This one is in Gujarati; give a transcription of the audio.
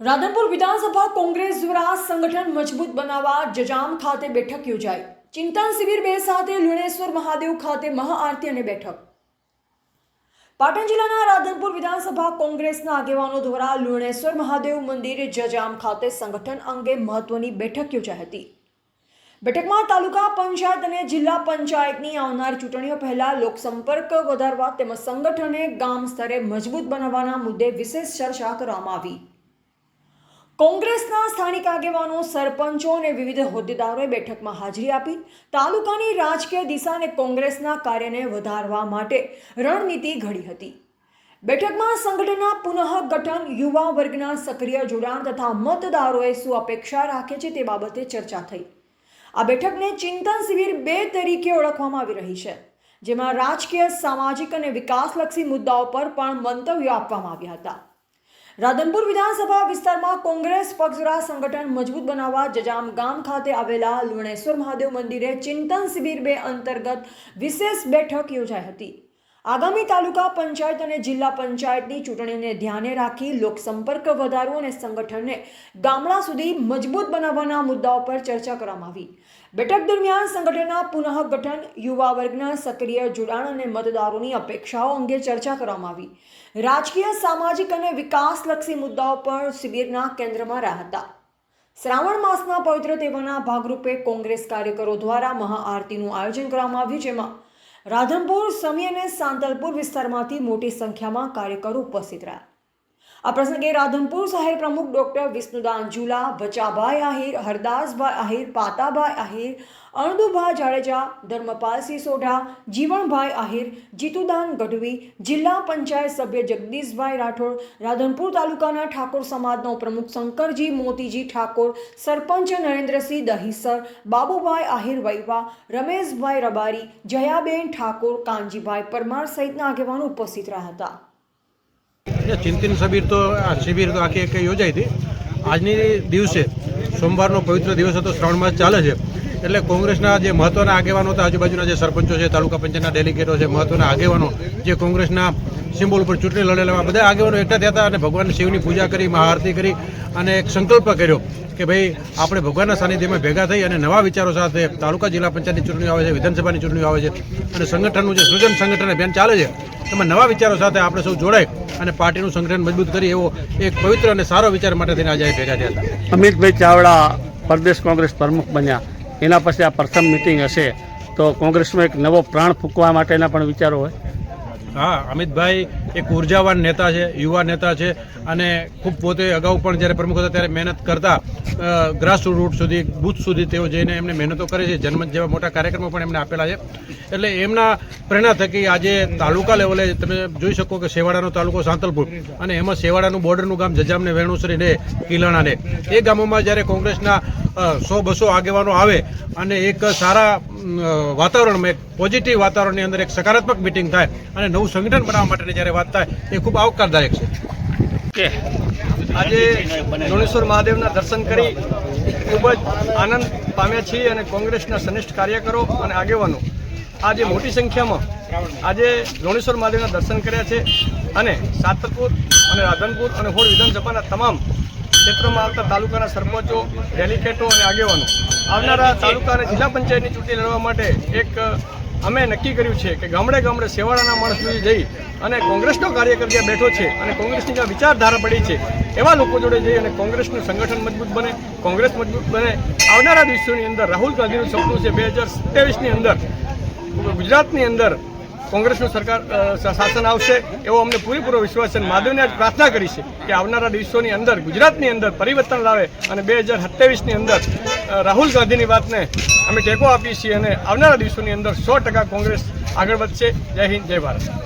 રાધનપુર વિધાનસભા કોંગ્રેસ દ્વારા સંગઠન મજબૂત બનાવવા જજામ ખાતે બેઠક યોજાઈ. ચિંતન શિબિર બે સાથે લુણેશ્વર મહાદેવ ખાતે મહાઆરતી અને બેઠક. પાટણ જિલ્લાના રાધનપુર વિધાનસભા કોંગ્રેસના આગેવાનો દ્વારા લુણેશ્વર મહાદેવ મંદિર જજામ ખાતે સંગઠન અંગે મહત્વની બેઠક યોજાઈ હતી. બેઠકમાં તાલુકા પંચાયત અને જિલ્લા પંચાયતની આવનાર ચૂંટણીઓ પહેલા લોકસંપર્ક વધારવા તેમજ સંગઠને ગામ સ્તરે મજબૂત બનાવવાના મુદ્દે વિશેષ ચર્ચા કરવામાં આવી. કોંગ્રેસના સ્થાનિક આગેવાનો, સરપંચો અને વિવિધ હોદ્દેદારોએ બેઠકમાં હાજરી આપી. તાલુકાની રાજકીય દિશા અને કોંગ્રેસના કાર્યને વધારવા માટે રણનીતિ ઘડી હતી. બેઠકમાં સંગઠનના પુનઃગઠન, યુવા વર્ગના સક્રિય જોડાણ તથા મતદારોએ શું અપેક્ષા રાખે છે તે બાબતે ચર્ચા થઈ. આ બેઠકને ચિંતન શિબિર બે તરીકે ઓળખવામાં આવી રહી છે, જેમાં રાજકીય, સામાજિક અને વિકાસલક્ષી મુદ્દાઓ પર પણ મંતવ્યો આપવામાં આવ્યા હતા. રાધનપુર વિધાનસભા વિસ્તારમાં કોંગ્રેસ પક્ષરા સંગઠન મજબૂત બનાવવા જજામ ગામ ખાતે આવેલા લુણેશ્વર મહાદેવ મંદિરે ચિંતન શિબિર બે અંતર્ગત વિશેષ બેઠક યોજાઈ હતી. આગામી તાલુકા પંચાયત અને જિલ્લા પંચાયતની ચૂંટણીઓને ધ્યાને રાખી લોકસંપર્ક વધારવો અને સંગઠનને ગામડા સુધી મજબૂત બનાવવાના મુદ્દાઓ પર ચર્ચા કરવામાં આવી. બેઠક દરમિયાન સંગઠનના પુનઃગઠન, યુવા વર્ગના સક્રિય જોડાણ અને મતદારોની અપેક્ષાઓ અંગે ચર્ચા કરવામાં આવી. રાજકીય, સામાજિક અને વિકાસલક્ષી મુદ્દાઓ પણ શિબિરના કેન્દ્રમાં રહ્યા હતા. શ્રાવણ માસના પવિત્ર તહેવારના ભાગરૂપે કોંગ્રેસ કાર્યકરો દ્વારા મહાઆરતીનું આયોજન કરવામાં આવ્યું, જેમાં રાધનપુર, સમી અને સાંતલપુર વિસ્તારમાંથી મોટી સંખ્યામાં કાર્યકરો ઉપસ્થિત રહ્યા. આ પ્રસંગે રાધનપુર શહેર પ્રમુખ ડોક્ટર વિષ્ણુદાન ઝુલા બચાભાઈ આહિર, હરદાસભાઈ આહિર, પાતાભાઈ આહિર અણદુભાઈ જાડેજા, ધર્મપાલસિંહ સોઢા, જીવણભાઈ આહિર, જીતુદાન ગઢવી, જિલ્લા પંચાયત સભ્ય જગદીશભાઈ રાઠોડ, રાધનપુર તાલુકાના ઠાકોર સમાજનો પ્રમુખ શંકરજી મોતીજી ઠાકોર, સરપંચ નરેન્દ્રસિંહ દહીસર, બાબુભાઈ આહિર વૈવા, રમેશભાઈ રબારી, જયાબેન ઠાકોર, કાનજીભાઈ પરમાર સહિતના આગેવાનો ઉપસ્થિત રહ્યા હતા. ચિંતન શિબિર તો શિબિર તો આખી એક યોજાઈ હતી. આજની દિવસે સોમવારનો પવિત્ર દિવસ હતો, શ્રાવણ માસ ચાલે છે. એટલે કોંગ્રેસના જે મહત્વના આગેવાનો હતા, આજુબાજુના જે સરપંચો છે, તાલુકા પંચાયતના ડેલિગેટો છે, મહત્વના આગેવાનો, જે કોંગ્રેસના સિમ્બોલ ઉપર ચૂંટણી લડેલા બધા આગેવાનો એકઠા થયા હતા અને ભગવાન શિવની પૂજા કરી મહાઆરતી કરી અને એક સંકલ્પ કર્યો કે ભાઈ, આપણે ભગવાનના સાનિધ્યમાં ભેગા થઈ અને નવા વિચારો સાથે તાલુકા જિલ્લા પંચાયતની ચૂંટણી આવે છે, વિધાનસભાની ચૂંટણી આવે છે અને સંગઠનનું જે સૃજન સંગઠન અભિયાન ચાલે છે એમાં નવા વિચારો સાથે આપણે સૌ જોડાય અને પાર્ટીનું સંગઠન મજબૂત કરી એવો એક પવિત્ર અને સારો વિચાર માટે થઈને આજે ભેગા થયા હતા. અમિતભાઈ ચાવડા પ્રદેશ કોંગ્રેસ પ્રમુખ બન્યા. એના પછી આ પ્રથમ મિટિંગ હશે. તો કોંગ્રેસમાં એક નવો પ્રાણ ફૂંકવા માટેના પણ વિચારો હોય. હા, અમિતભાઈ એક ઉર્જાવાન નેતા છે, યુવા નેતા છે અને ખૂબ પોતે અગાઉ પણ જ્યારે પ્રમુખ હતા ત્યારે મહેનત કરતા ગ્રાસ રૂટ સુધી, બુથ સુધી તેઓ જઈને એમને મહેનતો કરે છે જન્મ જેવા મોટા કાર્યક્રમો પણ એમને આપેલા છે. એટલે એમના પ્રેરણા થકી આજે તાલુકા લેવલે તમે જોઈ શકો કે શેવાડાનો તાલુકો સાંતલપુર અને એમાં શેવાડાનું બોર્ડરનું ગામ જજામને વેણુસરી ને કિલાણા ને. એ ગામોમાં જ્યારે કોંગ્રેસના સો બસો આગેવાનો આવે અને એક સારા વાતાવરણમાં, એક પોઝિટિવ વાતાવરણની અંદર એક સકારાત્મક મિટિંગ થાય અને નવું સંગઠન બનાવવા માટેની જ્યારે વાત થાય એ ખૂબ આવકારદાયક છે. કે? આજે ડોણેશ્વર મહાદેવના દર્શન કરી ખૂબ જ આનંદ પામ્યા છીએ અને કોંગ્રેસના સનિષ્ઠ કાર્યકરો અને આગેવાનો આજે મોટી સંખ્યામાં આજે ડોણેશ્વર મહાદેવના દર્શન કર્યા છે અને સાતરપુર અને રાધનપુર અને હોળ વિધાનસભાના તમામ ક્ષેત્રોમાં આવતા તાલુકાના સરપંચો ડેલિગેટો અને આગેવાનો આવનારા તાલુકા અને જિલ્લા પંચાયતની ચૂંટણી લડવા માટે એક અમે નક્કી કર્યું છે કે ગામડે ગામડે સેવાળાના માણસ સુધી જઈ અને કોંગ્રેસનો કાર્યકર જ્યાં બેઠો છે અને કોંગ્રેસની જ્યાં વિચારધારા પડી છે, એવા લોકો જોડે જઈ અને કોંગ્રેસનું સંગઠન મજબૂત બને, કોંગ્રેસ મજબૂત બને. આવનારા દિવસોની અંદર રાહુલ ગાંધીનું સપનું છે, બે હજાર સત્યાવીસની અંદર ગુજરાતની અંદર કોંગ્રેસનું સરકાર શાસન આવશે એવો અમને પૂરેપૂરો વિશ્વાસ છે મહાદેવને પ્રાર્થના કરી છે કે આવનારા દિવસોની અંદર, ગુજરાતની અંદર પરિવર્તન લાવે અને બે હજાર સત્યાવીસની અંદર રાહુલ ગાંધીની વાતને અમે ટેકો આપીએ છીએ અને આવનારા દિવસોની અંદર સો ટકા કોંગ્રેસ આગળ વધશે. જય હિન્દ, જય ભારત.